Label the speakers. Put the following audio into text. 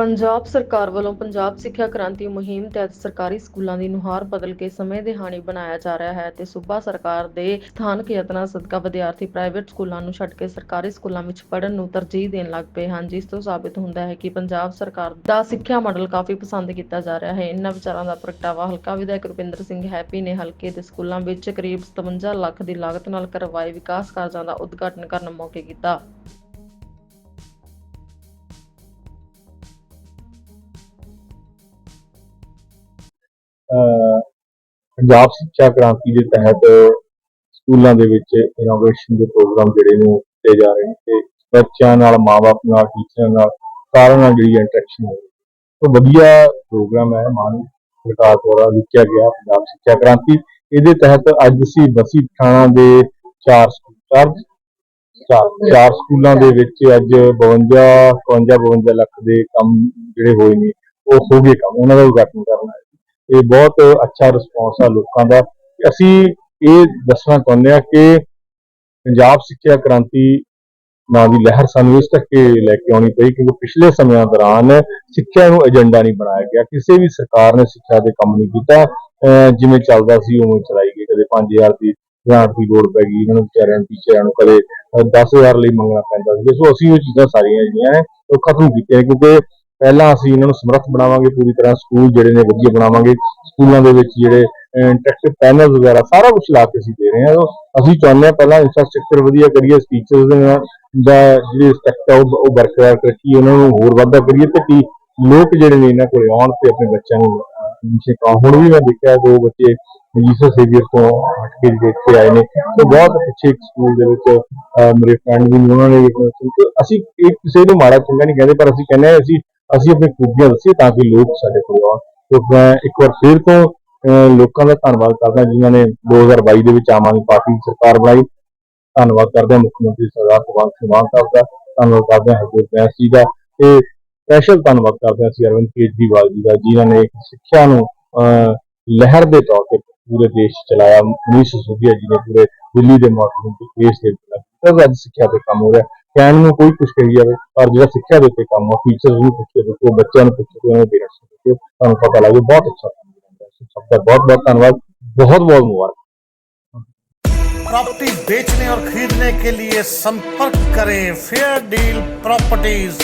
Speaker 1: ਪੰਜਾਬ ਸਰਕਾਰ ਵੱਲੋਂ ਪੰਜਾਬ ਸਿੱਖਿਆ ਕ੍ਰਾਂਤੀ ਮੁਹਿੰਮ ਤਹਿਤ ਸਰਕਾਰੀ ਸਕੂਲਾਂ ਦੀ ਨੁਹਾਰ ਬਦਲ ਕੇ ਸਮੇਂ ਦੇ ਹਾਣੀ ਬਣਾਇਆ ਜਾ ਰਿਹਾ ਹੈ ਤੇ ਸੂਬਾ ਸਰਕਾਰ ਦੇ ਸਥਾਨਕ ਯਤਨਾਂ ਸਦਕਾ ਵਿਦਿਆਰਥੀ ਪ੍ਰਾਈਵੇਟ ਸਕੂਲਾਂ ਨੂੰ ਛੱਡ ਕੇ ਸਰਕਾਰੀ ਸਕੂਲਾਂ ਵਿੱਚ ਪੜ੍ਹਨ ਨੂੰ ਤਰਜੀਹ ਦੇਣ ਲੱਗ ਪਏ ਹਨ, ਜਿਸ ਤੋਂ ਸਾਬਿਤ ਹੁੰਦਾ ਹੈ ਕਿ ਪੰਜਾਬ ਸਰਕਾਰ ਦਾ ਸਿੱਖਿਆ ਮਾਡਲ ਕਾਫੀ ਪਸੰਦ ਕੀਤਾ ਜਾ ਰਿਹਾ ਹੈ। ਇਨ੍ਹਾਂ ਵਿਚਾਰਾਂ ਦਾ ਪ੍ਰਗਟਾਵਾ ਹਲਕਾ ਵਿਧਾਇਕ ਰੁਪਿੰਦਰ ਸਿੰਘ ਹੈਪੀ ਨੇ ਹਲਕੇ ਦੇ ਸਕੂਲਾਂ ਵਿੱਚ ਕਰੀਬ 57 ਲੱਖ ਦੀ ਲਾਗਤ ਨਾਲ ਕਰਵਾਏ ਵਿਕਾਸ ਕਾਰਜਾਂ ਦਾ ਉਦਘਾਟਨ ਕਰਨ ਮੌਕੇ ਕੀਤਾ।
Speaker 2: ਪੰਜਾਬ ਸਿੱਖਿਆ ਕ੍ਰਾਂਤੀ ਦੇ ਤਹਿਤ ਸਕੂਲਾਂ ਦੇ ਵਿੱਚ ਇਨੋਵੇਸ਼ਨ ਦੇ ਪ੍ਰੋਗਰਾਮ ਜਿਹੜੇ ਨੂੰ ਕੀਤੇ ਜਾ ਰਹੇ ਨੇ ਤੇ ਬੱਚਿਆਂ ਨਾਲ ਮਾਪੇ ਨਾਲ ਟੀਚਰਾਂ ਨਾਲ ਸਾਰਿਆਂ ਨਾਲ ਜਿਹੜੀ ਇੰਟਰੈਕਸ਼ਨ ਹੈ ਵਧੀਆ ਪ੍ਰੋਗਰਾਮ ਹੈ, ਮਾਨ ਸਰਕਾਰ ਦੁਆਰਾ ਲਿਖਿਆ ਗਿਆ ਪੰਜਾਬ ਸਿੱਖਿਆ ਕ੍ਰਾਂਤੀ। ਇਹਦੇ ਤਹਿਤ ਅੱਜ ਅਸੀਂ ਬਸੀ ਥਾਣਾ ਦੇ ਚਾਰ ਸਕੂਲ ਚਾਰ ਚਾਰ ਚਾਰ ਸਕੂਲਾਂ ਦੇ ਵਿੱਚ ਅੱਜ 52 52 52 ਲੱਖ ਦੇ ਕੰਮ ਜਿਹੜੇ ਹੋਏ ਨੇ, ਉਹ ਹੋ ਗਏ ਕੰਮ। ਉਹਨਾਂ ਦਾ ਉਦਘਾਟਨ ਕਰਨਾ ਹੈ। ਇਹ ਬਹੁਤ ਅੱਛਾ ਰਿਸਪੌਂਸ ਆ ਲੋਕਾਂ ਦਾ। ਅਸੀਂ ਇਹ ਦੱਸਣਾ ਚਾਹੁੰਦੇ ਹਾਂ ਕਿ ਪੰਜਾਬ ਸਿੱਖਿਆ ਕ੍ਰਾਂਤੀ ਨਾਂ ਦੀ ਲਹਿਰ ਸਾਨੂੰ ਇਸ ਕਰਕੇ ਲੈ ਕੇ ਆਉਣੀ ਪਈ ਕਿਉਂਕਿ ਪਿਛਲੇ ਸਮਿਆਂ ਦੌਰਾਨ ਸਿੱਖਿਆ ਨੂੰ ਏਜੰਡਾ ਨਹੀਂ ਬਣਾਇਆ ਗਿਆ। ਕਿਸੇ ਵੀ ਸਰਕਾਰ ਨੇ ਸਿੱਖਿਆ ਦੇ ਕੰਮ ਨਹੀਂ ਕੀਤਾ। ਅਹ ਜਿਵੇਂ ਚੱਲਦਾ ਸੀ, ਉਵੇਂ ਚਲਾਈ ਗਈ। ਕਦੇ 5000 ਦੀ ਗ੍ਰਾਂਟ ਦੀ ਲੋੜ ਪੈ ਗਈ। ਇਹਨਾਂ ਨੂੰ ਵਿਚਾਰਿਆਂ ਨੂੰ, ਟੀਚਰਾਂ ਨੂੰ ਕਦੇ ਅਹ 10000 ਲਈ ਮੰਗਣਾ ਪੈਂਦਾ ਸੀ। ਸੋ ਅਸੀਂ ਉਹ ਚੀਜ਼ਾਂ ਸਾਰੀਆਂ ਜਿਹੜੀਆਂ ਨੇ ਉਹ ਖਤਮ ਕੀਤੀਆਂ ਕਿਉਂਕਿ ਪਹਿਲਾਂ ਅਸੀਂ ਇਹਨਾਂ ਨੂੰ ਸਮਰੱਥ ਬਣਾਵਾਂਗੇ ਪੂਰੀ ਤਰ੍ਹਾਂ ਸਕੂਲ ਜਿਹੜੇ ਨੇ ਵਧੀਆ ਬਣਾਵਾਂਗੇ। ਸਕੂਲਾਂ ਦੇ ਵਿੱਚ ਜਿਹੜੇ ਇੰਟਰੈਕਟਿਵ ਪੈਨਲ ਵਗੈਰਾ ਸਾਰਾ ਕੁਝ ਲਾ ਕੇ ਅਸੀਂ ਦੇ ਰਹੇ ਹਾਂ। ਅਸੀਂ ਚਾਹੁੰਦੇ ਹਾਂ ਪਹਿਲਾਂ ਇਨਫਰਾਸਟ੍ਰਕਚਰ ਵਧੀਆ ਕਰੀਏ ਟੀਚਰਸ ਦੇ ਨਾਲ ਦਾ ਜਿਹੜੀ ਰਿਸਪੈਕਟ ਆ ਉਹ ਬਰਕਰਾਰ ਰੱਖੀਏ ਉਹਨਾਂ ਨੂੰ ਹੋਰ ਵਾਧਾ ਕਰੀਏ ਤੇ ਕੀ ਲੋਕ ਜਿਹੜੇ ਨੇ ਇਹਨਾਂ ਕੋਲ ਆਉਣ ਤੇ ਆਪਣੇ ਬੱਚਿਆਂ ਨੂੰ ਨਿਸ਼ਚਿਤ ਕਰਾਉਣ। ਹੁਣ ਵੀ ਮੈਂ ਦੇਖਿਆ ਦੋ ਬੱਚੇ ਜੀਸਸ ਸੇਵੀਅਰ ਤੋਂ ਹਟ ਕੇ ਜਿਹੜੇ ਇੱਥੇ ਆਏ ਨੇ ਤੇ ਬਹੁਤ ਪਿੱਛੇ ਇੱਕ ਸਕੂਲ ਦੇ ਵਿੱਚ ਮੇਰੇ ਫਰੈਂਡ ਵੀ ਨੇ, ਉਹਨਾਂ ਨੇ ਅਸੀਂ ਇਹ ਕਿਸੇ ਨੂੰ ਮਾੜਾ ਚੰਗਾ ਨਹੀਂ ਕਹਿੰਦੇ ਪਰ ਅਸੀਂ ਕਹਿੰਦੇ ਅਸੀਂ ਅਸੀਂ ਆਪਣੀ ਖੂਬੀਆਂ ਦੱਸੀਏ ਤਾਂ ਕਿ ਲੋਕ ਸਾਡੇ ਕੋਲ ਆਉਣ। ਕਿਉਂਕਿ ਮੈਂ ਇੱਕ ਵਾਰ ਫਿਰ ਤੋਂ, ਅਹ, ਲੋਕਾਂ ਦਾ ਧੰਨਵਾਦ ਕਰਦਾ ਜਿਨ੍ਹਾਂ ਨੇ 2022 ਦੇ ਵਿੱਚ ਆਮ ਆਦਮੀ ਪਾਰਟੀ ਦੀ ਸਰਕਾਰ ਬਣਾਈ। ਧੰਨਵਾਦ ਕਰਦੇ ਹਾਂ ਮੁੱਖ ਮੰਤਰੀ ਸਰਦਾਰ ਭਗਵੰਤ ਸਿੰਘ ਮਾਨ ਸਾਹਿਬ ਦਾ। ਧੰਨਵਾਦ ਕਰਦੇ ਹਾਂ ਹਰਜੋਤ ਬੈਂਸ ਜੀ ਦਾ। ਤੇ ਸਪੈਸ਼ਲ ਧੰਨਵਾਦ ਕਰਦੇ ਹਾਂ ਅਸੀਂ ਅਰਵਿੰਦ ਕੇਜਰੀਵਾਲ ਜੀ ਦਾ, ਜਿਨ੍ਹਾਂ ਨੇ ਸਿੱਖਿਆ ਨੂੰ, ਅਹ, ਲਹਿਰ ਦੇ ਤੌਰ ਤੇ ਪੂਰੇ ਦੇਸ਼ ਚਲਾਇਆ। ਮਨੀਸ਼ ਸਿਸੋਦੀਆ ਜੀ ਨੇ ਪੂਰੇ ਦਿੱਲੀ ਦੇ ਮਾਡਲ ਨੂੰ ਦੇਸ਼ ਦੇ ਵਿੱਚ ਅੱਜ ਸਿੱਖਿਆ ਤੇ ਕੰਮ ਹੋ ਰਿਹਾ। ਕਹਿਣ ਨੂੰ ਕੋਈ ਕੁਝ ਕਹੀ ਜਾਵੇ ਪਰ ਜਿਹੜਾ ਸਿੱਖਿਆ ਦੇ ਉੱਤੇ ਕੰਮ ਆ ਟੀਚਰਸ ਨੂੰ ਪੁੱਛੇ ਦੇਖੋ ਬੱਚਿਆਂ ਨੂੰ ਪੁੱਛੇ ਉਹਨਾਂ ਦੇ ਪੇਰੈਂਟਸ ਨੂੰ ਪੁੱਛੇ ਤੁਹਾਨੂੰ ਪਤਾ ਲੱਗੂ ਬਹੁਤ ਅੱਛਾ ਕੰਮ ਹੋ ਰਿਹਾ ਸਭ ਦਾ ਬਹੁਤ ਬਹੁਤ ਧੰਨਵਾਦ ਬਹੁਤ ਬਹੁਤ ਮੁਬਾਰਕ
Speaker 3: प्रॉपर्टी बेचने और खरीदने के लिए संपर्क करें फेयर डील प्रॉपर्टीज